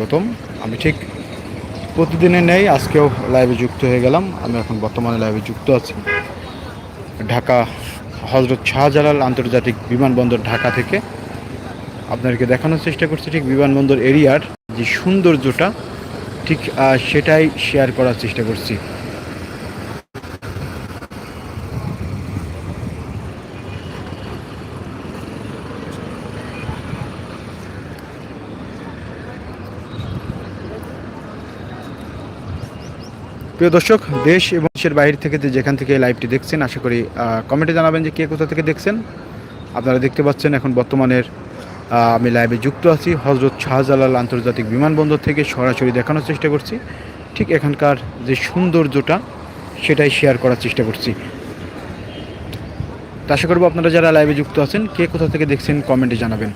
প্রথম। আমি ঠিক প্রতিদিনের নেই আজকেও লাইভে যুক্ত হয়ে গেলাম। আমি এখন বর্তমানে লাইভে যুক্ত আছি। ঢাকা হজরত শাহজালাল আন্তর্জাতিক বিমানবন্দর ঢাকা থেকে। আপনাদেরকে দেখানোর চেষ্টা করছি ঠিক বিমানবন্দর এরিয়ার যে সৌন্দর্যটা, ঠিক সেটাই শেয়ার করার চেষ্টা করছি। প্রিয় দর্শক, দেশ এবং দেশের বাইরে থেকে যেখান থেকে লাইভটি দেখছেন, আশা করি কমেন্টে জানাবেন যে কে কোথা থেকে দেখছেন। আপনারা দেখতে পাচ্ছেন এখন বর্তমানের আমি লাইভে যুক্ত আছি। হজরত শাহজালাল আন্তর্জাতিক বিমানবন্দর থেকে সরাসরি দেখানোর চেষ্টা করছি। ঠিক এখানকার যে সৌন্দর্যটা, সেটাই শেয়ার করার চেষ্টা করছি। আশা করব আপনারা যারা লাইভে যুক্ত আছেন, কে কোথা থেকে দেখছেন কমেন্টে জানাবেন।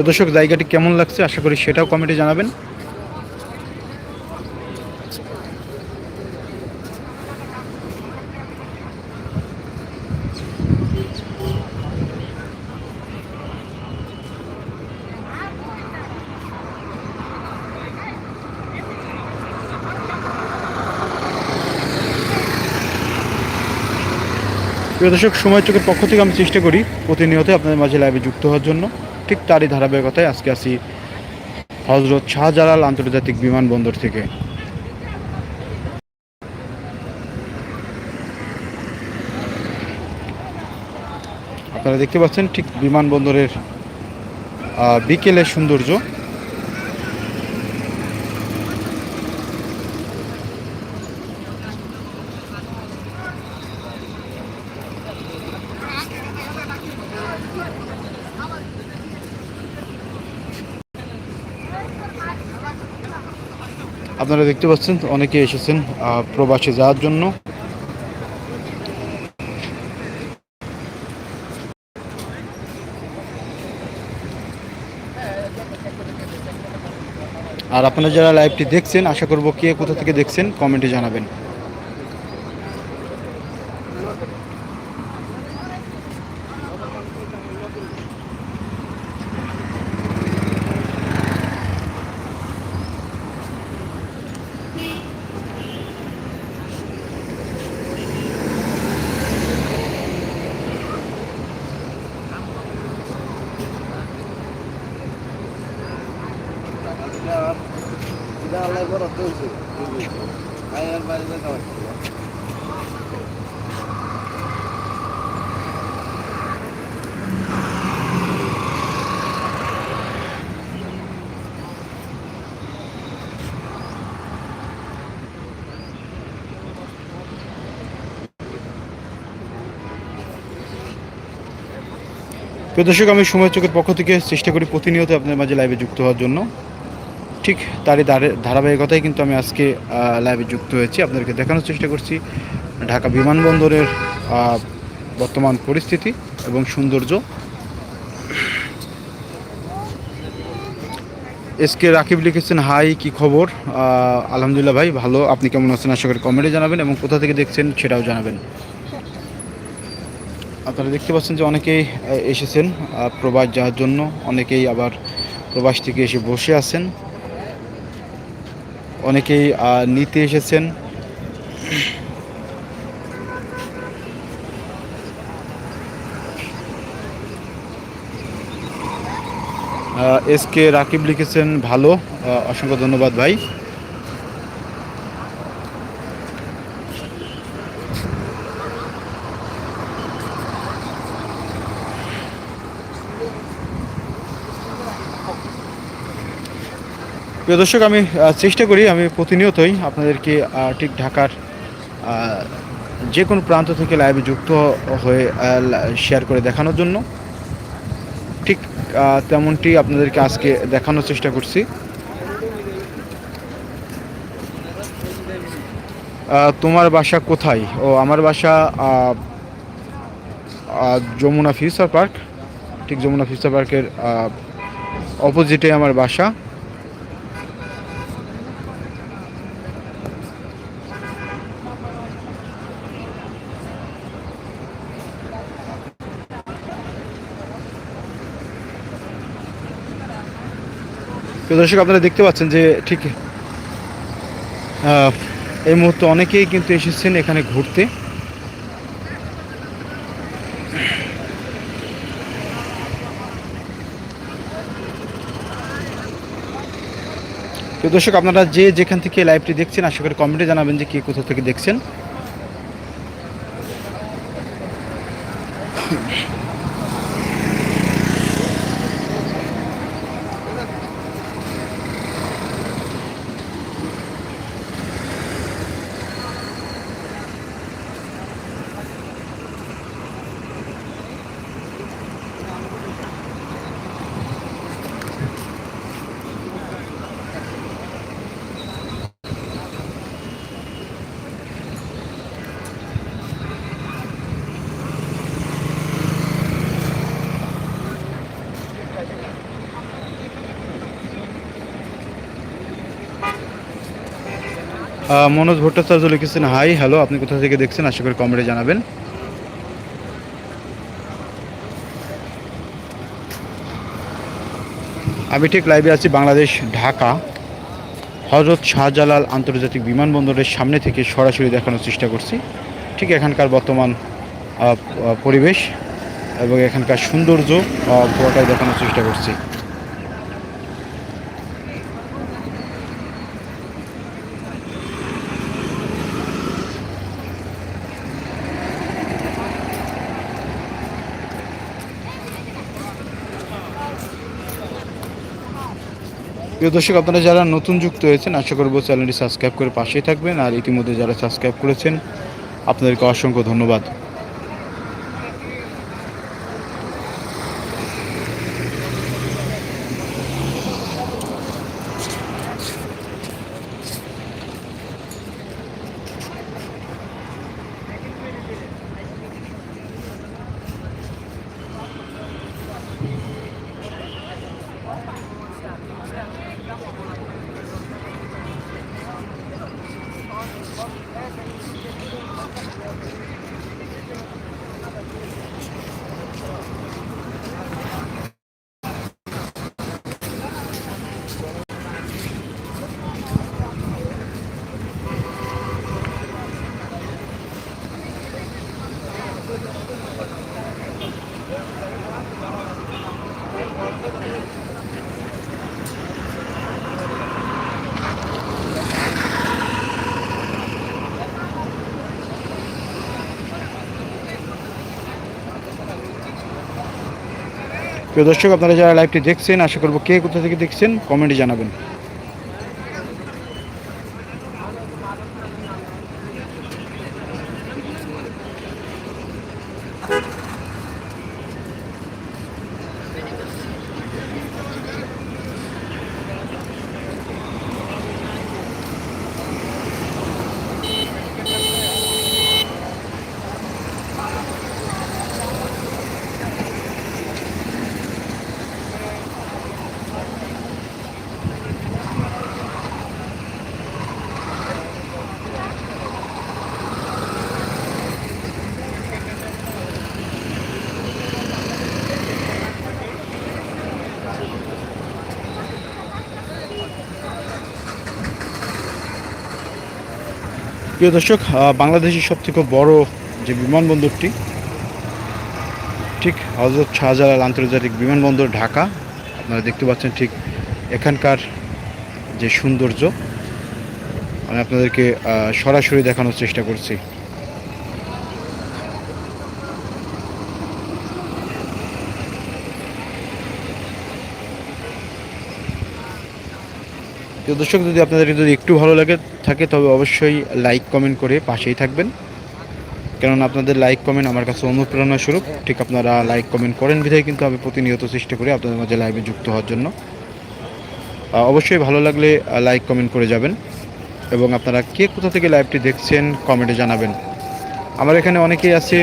প্রিয় দর্শক, জায়গাটি কেমন লাগছে? আশা করি সেটাও কমেন্টে জানাবেন। প্রিয় দর্শক, সময় চোখের পক্ষ থেকে আমি চেষ্টা করি প্রতিনিয়ত আপনাদের মাঝে লাইভে যুক্ত হওয়ার জন্য। ঠিক তারই ধারাবাহিকতায় আজকে আসি হজরত শাহজালাল আন্তর্জাতিক বিমানবন্দর থেকে। আপনারা দেখতে পাচ্ছেন ঠিক বিমানবন্দরের বিকেলের সৌন্দর্য। আপনারা দেখতে পাচ্ছেন, অনেকে এসেছেন প্রবাসে যাওয়ার জন্য। আর আপনারা যারা লাইভটি দেখছেন, আশা করব কে কোথা থেকে দেখছেন কমেন্টে জানাবেন। প্রিয় দর্শক, আমি সময় চোখের পক্ষ থেকে চেষ্টা করি প্রতিনিয়ত আপনাদের মাঝে লাইভে যুক্ত হওয়ার জন্য। ঠিক তারই ধারে- ধারাবাহিকতায় কিন্তু আমি আজকে লাইভে যুক্ত হয়েছি। আপনাদেরকে দেখানোর চেষ্টা করছি। ঢাকা বিমানবন্দরের বর্তমান পরিস্থিতি এবং সৌন্দর্য। এসকে রাকিব লিখেছেন, হাই, কি খবর? আলহামদুলিল্লাহ ভাই, ভালো। আপনি কেমন আছেন? আশা করি কমেন্টে জানাবেন এবং কোথা থেকে দেখছেন সেটাও জানাবেন। আপনারা দেখতে পাচ্ছেন যে অনেকেই এসেছেন প্রবাস যাওয়ার জন্য। অনেকেই আবার প্রবাস থেকে এসে বসে আছেন। অনেকেই নিতে এসেছেন। এস কে রাকিব লিখেছেন ভালো। অসংখ্য ধন্যবাদ ভাই। প্রিয় দর্শক, আমি চেষ্টা করি, আমি প্রতিনিয়তই আপনাদেরকে ঠিক ঢাকার যে কোনো প্রান্ত থেকে লাইভে যুক্ত হয়ে শেয়ার করে দেখানোর জন্য। ঠিক তেমনটি আপনাদেরকে আজকে দেখানোর চেষ্টা করছি। তোমার বাসা কোথায়? ও, আমার বাসা যমুনা ফিউচার পার্ক। ঠিক, যমুনা ফিউচার পার্কের অপোজিটে আমার বাসা। তো দর্শক, আপনারা দেখতে পাচ্ছেন যে ঠিক এই মুহূর্তে অনেকেই কিন্তু এসেছেন এখানে ঘুরতে। তো দর্শক, আপনারা যে যেখান থেকে লাইভটি দেখছেন, আশা করি কমেন্টে জানাবেন যে কে কোথা থেকে দেখছেন। মনোজ ভট্টাচার্য লিখেছেন, হাই, হ্যালো, আপনি কোথা থেকে দেখছেন? আশা করি কমেন্টে জানাবেন। আমি ঠিক লাইভে আছি, বাংলাদেশ, ঢাকা। হজরত শাহজালাল আন্তর্জাতিক বিমানবন্দরের সামনে থেকে সরাসরি দেখানোর চেষ্টা করছি। ঠিক এখানকার বর্তমান পরিবেশ এবং এখানকার সৌন্দর্য পুরোটাই দেখানোর চেষ্টা করছি। প্রিয় দর্শক, আপনারা যারা নতুন যুক্ত হয়েছেন, আশা করব চ্যানেলটি সাবস্ক্রাইব করে পাশেই থাকবেন। আর ইতিমধ্যে যারা সাবস্ক্রাইব করেছেন, আপনাদেরকে অসংখ্য ধন্যবাদ। প্রিয় দর্শক আপনারা যারা লাইভটি দেখছেন আশা করব কে কোথা থেকে দেখছেন কমেন্টে জানাবেন। প্রিয় দর্শক বাংলাদেশের সবথেকে বড় যে বিমানবন্দরটি, ঠিক হজরত শাহজালাল আন্তর্জাতিক বিমানবন্দর ঢাকা, আপনারা দেখতে পাচ্ছেন ঠিক এখানকার যে সৌন্দর্য। আমি আপনাদেরকে সরাসরি দেখানোর চেষ্টা করছি। প্রিয় দর্শক, যদি আপনাদের যদি একটু ভালো লাগে, থাকে, তবে অবশ্যই লাইক কমেন্ট করে পাশেই থাকবেন। কেননা আপনাদের লাইক কমেন্ট আমার কাছে অনুপ্রেরণা স্বরূপ। ঠিক আপনারা লাইক কমেন্ট করেন বিধায় কিন্তু আমি প্রতিনিয়ত চেষ্টা করি আপনাদের মাঝে লাইভে যুক্ত হওয়ার জন্য। অবশ্যই ভালো লাগলে লাইক কমেন্ট করে যাবেন। এবং আপনারা কে কোথা থেকে লাইভটি দেখছেন কমেন্টে জানাবেন। আমার এখানে অনেকেই আছে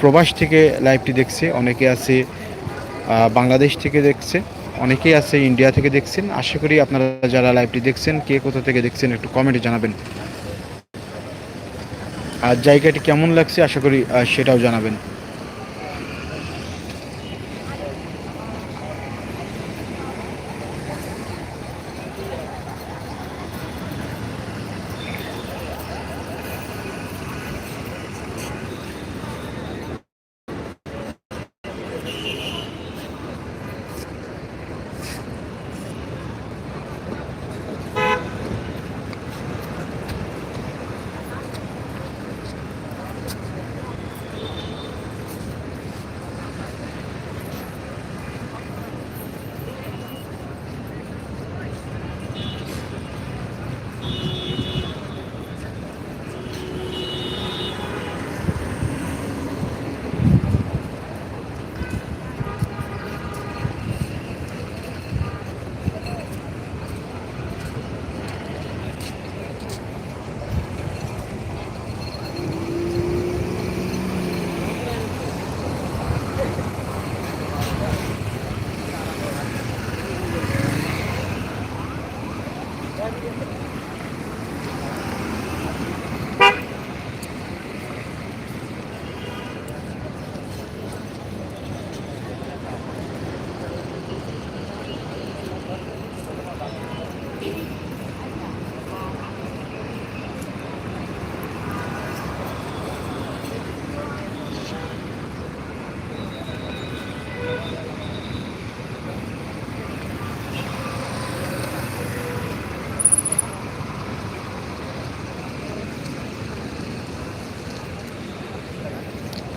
প্রবাস থেকে লাইভটি দেখছে, অনেকে আছে বাংলাদেশ থেকে দেখছে। অনেকেই আছে ইন্ডিয়া থেকে দেখছেন। আশা করি আপনারা যারা লাইভটি দেখছেন, কে কোথা থেকে দেখছেন একটু কমেন্টে জানাবেন। আর জায়গাটি কেমন লাগছে আশা করি সেটাও জানাবেন।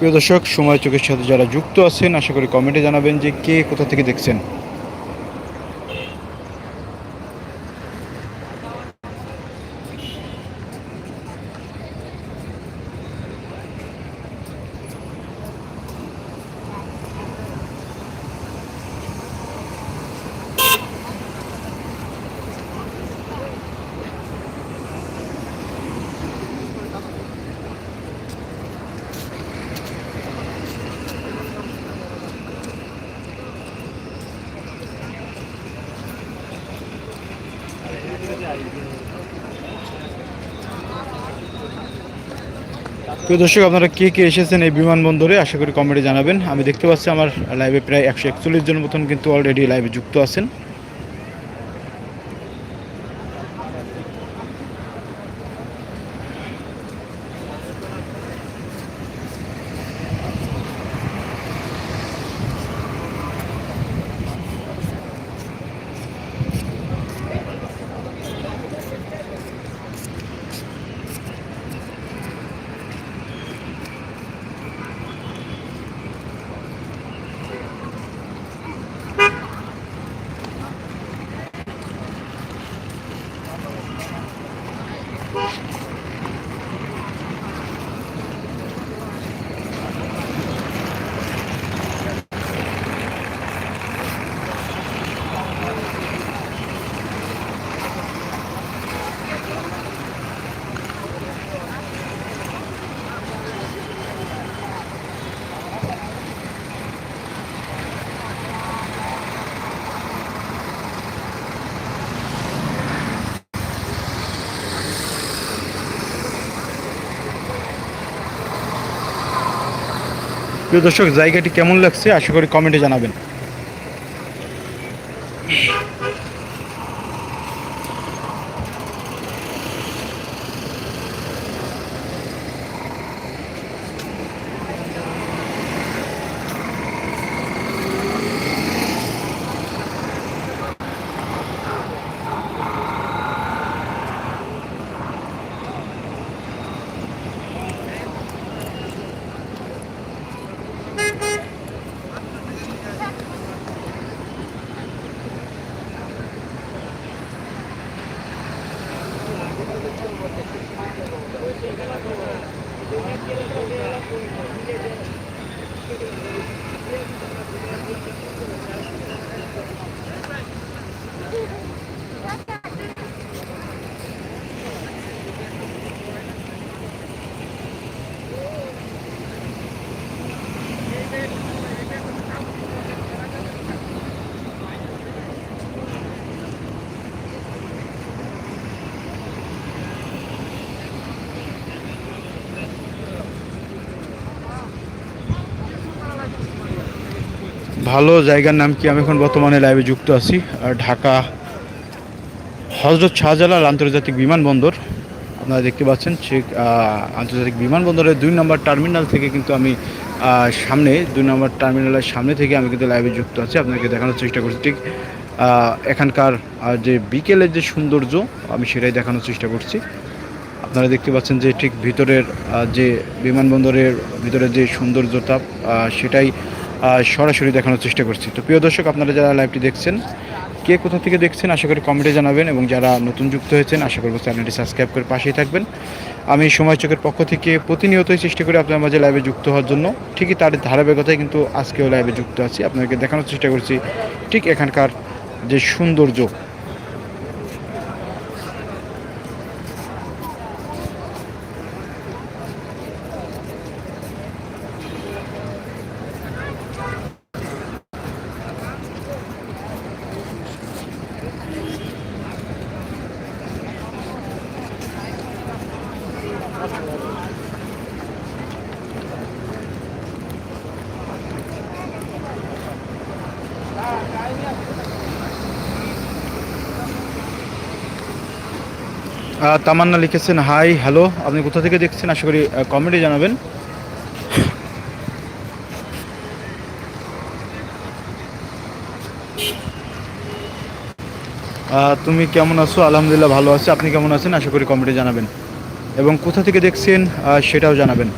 প্রিয় দর্শক সময় চোখের সাথে যারা যুক্ত আছেন, আশা করি কমেন্টে জানাবেন যে কে কোথা থেকে দেখছেন। প্রিয় দর্শক, আপনারা কে কে এসেছেন এই বিমানবন্দরে? আশা করি কমেন্টে জানাবেন। আমি দেখতে পাচ্ছি আমার লাইভে প্রায় একশো একচল্লিশ জন মতন কিন্তু অলরেডি লাইভে যুক্ত আছেন। প্রিয় দর্শক জায়গাটি কেমন লাগছে? আশা করি কমেন্টে জানাবেন। ভালো জায়গার নাম কি? আমি এখন বর্তমানে লাইভে যুক্ত আছি ঢাকা হজরত শাহজালাল আন্তর্জাতিক বিমানবন্দর। আপনারা দেখতে পাচ্ছেন ঠিক আন্তর্জাতিক বিমানবন্দরের দুই নম্বর টার্মিনাল থেকে কিন্তু আমি সামনে, দুই নম্বর টার্মিনালের সামনে থেকে আমি কিন্তু লাইভে যুক্ত আছি। আপনাকে দেখানোর চেষ্টা করছি। ঠিক এখানকার যে বিকেলের যে সৌন্দর্য, আমি সেটাই দেখানোর চেষ্টা করছি। আপনারা দেখতে পাচ্ছেন যে ঠিক ভিতরের যে বিমানবন্দরের ভিতরের যে সৌন্দর্যতা সেটাই সরাসরি দেখানোর চেষ্টা করছি। তো প্রিয় দর্শক, আপনারা যারা লাইভটি দেখছেন, কে কোথা থেকে দেখছেন, আশা করি কমেন্টে জানাবেন এবং যারা নতুন যুক্ত হয়েছেন, আশা করব চ্যানেলটি সাবস্ক্রাইব করে পাশেই থাকবেন। আমি সময় চোখের পক্ষ থেকে প্রতিনিয়তই চেষ্টা করি আপনার মাঝে লাইভে যুক্ত হওয়ার জন্য। ঠিকই তার ধারাবাহিকতায় কিন্তু আজকেও লাইভে যুক্ত আছি। আপনাকে দেখানোর চেষ্টা করছি, ঠিক এখানকার যে সৌন্দর্য তামান্না লিখেছেন, হাই, হ্যালো, আপনি কোথা থেকে দেখছেন? আশা করি কমেন্টে জানাবেন। তুমি কেমন আছো? আলহামদুলিল্লাহ ভালো আছি। আপনি কেমন আছেন? আশা করি কমেন্টে জানাবেন। এবং কোথা থেকে দেখছেন সেটাও জানাবেন।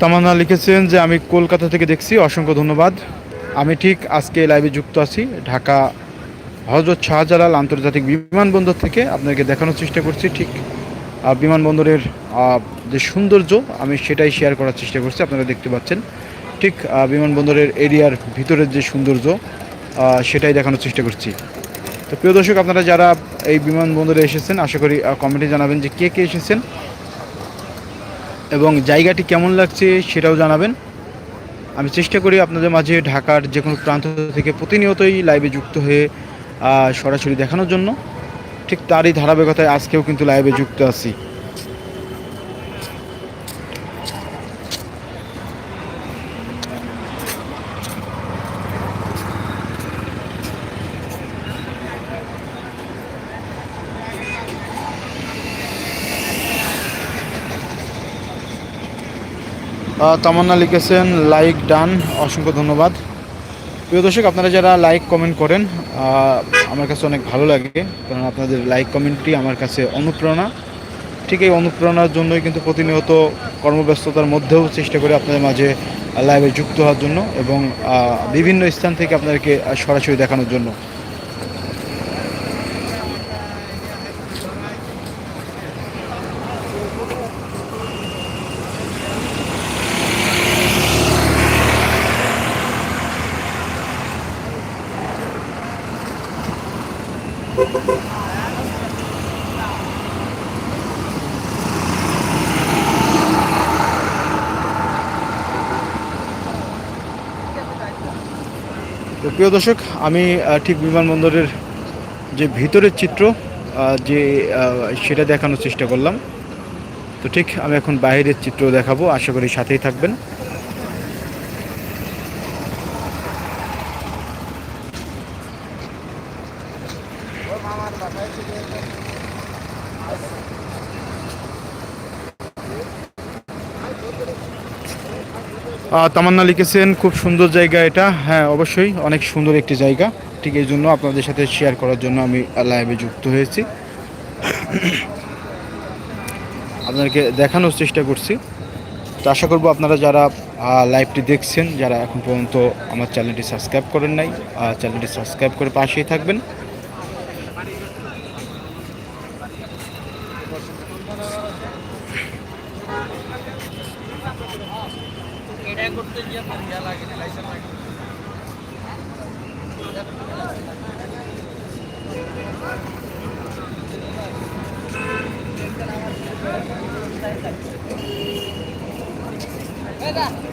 তামান্না লিখেছেন যে আমি কলকাতা থেকে দেখছি, অসংখ্য ধন্যবাদ। আমি ঠিক আজকে লাইভে যুক্ত আছি, ঢাকা হজরত শাহজালাল আন্তর্জাতিক বিমানবন্দর থেকে আপনাকে দেখানোর চেষ্টা করছি। ঠিক বিমানবন্দরের যে সৌন্দর্য, আমি সেটাই শেয়ার করার চেষ্টা করছি, আপনারা দেখতে পাচ্ছেন। ঠিক বিমানবন্দরের এরিয়ার ভিতরের যে সৌন্দর্য সেটাই দেখানোর চেষ্টা করছি। তো প্রিয় দর্শক, আপনারা যারা এই বিমানবন্দরে এসেছেন, আশা করি কমেন্টে জানাবেন যে কে কে এসেছেন। এবং জায়গাটি কেমন লাগছে সেটাও জানাবেন। আমি চেষ্টা করি আপনাদের মাঝে ঢাকার যে কোনো প্রান্ত থেকে প্রতিনিয়তই লাইভে যুক্ত হয়ে সরাসরি দেখানোর জন্য। ঠিক তারই ধারাবাহিকতায় আজকেও কিন্তু লাইভে যুক্ত আছি। তামান্না লিখেছেন, লাইক ডান, অসংখ্য ধন্যবাদ। প্রিয় দর্শক, আপনারা যারা লাইক কমেন্ট করেন আমার কাছে অনেক ভালো লাগে, কারণ আপনাদের লাইক কমেন্টটি আমার কাছে অনুপ্রেরণা। ঠিক এই অনুপ্রেরণার জন্যই কিন্তু প্রতিনিয়ত কর্মব্যস্ততার মধ্যেও চেষ্টা করি আপনাদের মাঝে লাইভে যুক্ত হওয়ার জন্য এবং বিভিন্ন স্থান থেকে আপনাদেরকে সরাসরি দেখানোর জন্য। প্রিয় দর্শক, আমি ঠিক বিমানবন্দরের যে ভিতরের চিত্র যে সেটা দেখানোর চেষ্টা করলাম। তো ঠিক আমি এখন বাইরের চিত্র দেখাবো, আশা করি সাথেই থাকবেন। তামান্না লিখেছেন, খুব সুন্দর জায়গা এটা। হ্যাঁ অবশ্যই, অনেক সুন্দর একটি জায়গা। ঠিক এই জন্য আপনাদের সাথে শেয়ার করার জন্য আমি লাইভে যুক্ত হয়েছি। আপনাদেরকে দেখানোর চেষ্টা করছি। তো আশা করব আপনারা যারা লাইভটি দেখছেন, যারা এখন পর্যন্ত আমার চ্যানেলটি সাবস্ক্রাইব করেন নাই চ্যানেলটি সাবস্ক্রাইব করে পাশেই থাকবেন। Thank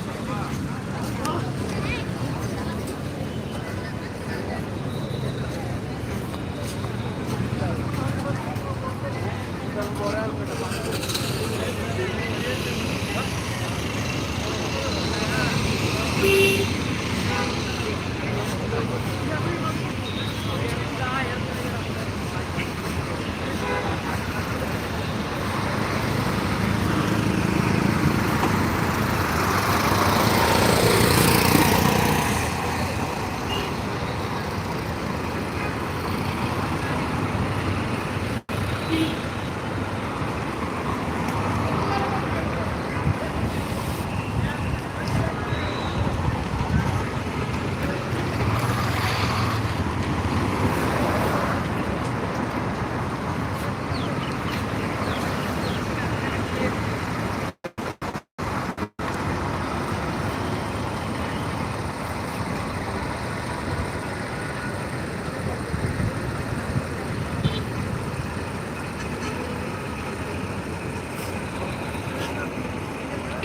you.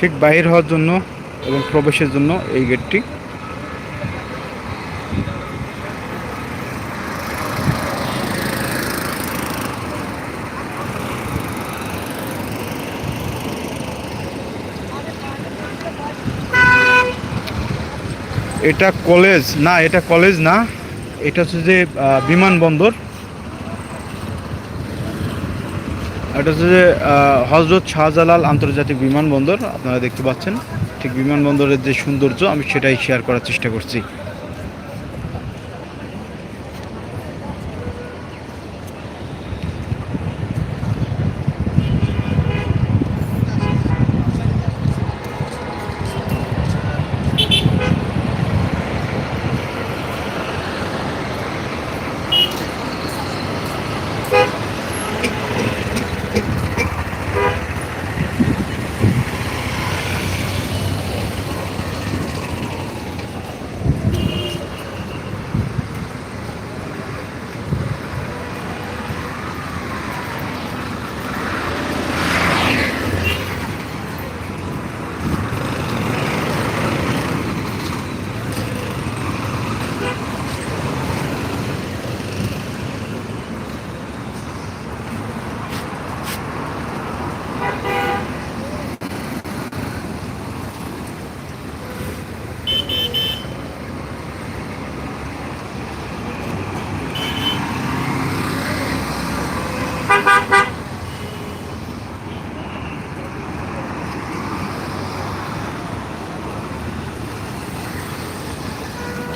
ঠিক বাহির হওয়ার জন্য এবং প্রবেশের জন্য এই গেটটি। এটা কলেজ, না, এটা কলেজ না, এটা হচ্ছে যে বিমানবন্দর। এটা হচ্ছে যে হজরত শাহজালাল আন্তর্জাতিক বিমানবন্দর, আপনারা দেখতে পাচ্ছেন। ঠিক বিমানবন্দরের যে সৌন্দর্য, আমি সেটাই শেয়ার করার চেষ্টা করছি।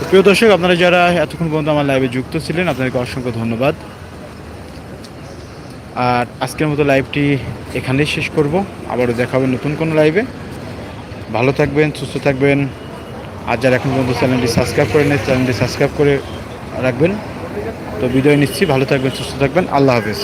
প্রিয় দর্শক, আপনারা যারা এতক্ষণ পর্যন্ত আমার লাইভে যুক্ত ছিলেন, আপনাদেরকে অসংখ্য ধন্যবাদ। আর আজকের মতো লাইভটি এখানেই শেষ করব। আবারও দেখা হবে নতুন কোনো লাইভে ভালো থাকবেন, সুস্থ থাকবেন। আর যারা এখন পর্যন্ত চ্যানেলটি সাবস্ক্রাইব করে নেয় চ্যানেলটি সাবস্ক্রাইব করে রাখবেন। তো বিদায় নিচ্ছি, ভালো থাকবেন, সুস্থ থাকবেন। আল্লাহ হাফেজ।